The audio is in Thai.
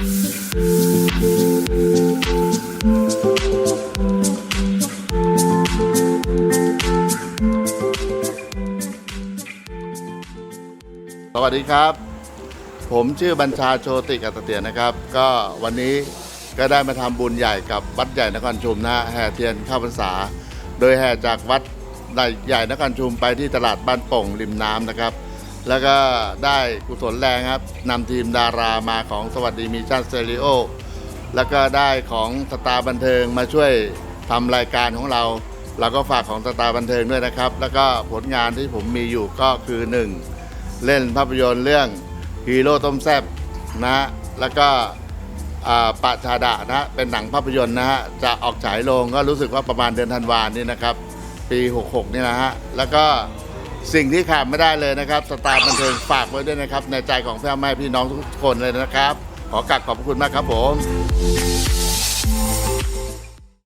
สวัสดีครับ ผมชื่อบัญชาโชติกัตเตียนนะครับ ก็วันนี้ก็ได้มาทำบุญใหญ่กับวัดใหญ่นครชุมนะแห่เทียนเข้าพรรษา โดยแห่จากวัดใหญ่นครชุมไปที่ตลาดบ้านโป่งริมน้ำนะครับ แล้วก็ได้กุศลแรงครับนำทีมดารามาของสวัสดีมีชั่นสเตอริโอแล้วก็ได้ของสตาร์บันเทิงมาช่วยทำรายการของเรา เราก็ฝากของสตาร์บันเทิงด้วยนะครับ แล้วก็ผลงานที่ผมมีอยู่ก็คือ 1 เล่นภาพยนตร์เรื่องฮีโร่ต้มแซบนะแล้วก็อ่าปะชาดะนะเป็นหนังภาพยนตร์นะฮะจะออกฉายโรงก็รู้สึกว่าประมาณเดือนธันวานี่นะครับ ปี 66 นี่นะฮะแล้วก็ สิ่งที่ขาดไม่ได้เลยนะครับ สตาร์บันเทิงฝากไว้ด้วยนะครับ ในใจของพ่อแม่พี่น้องทุกคนเลยนะครับ ขอกราบขอบพระคุณมากครับผม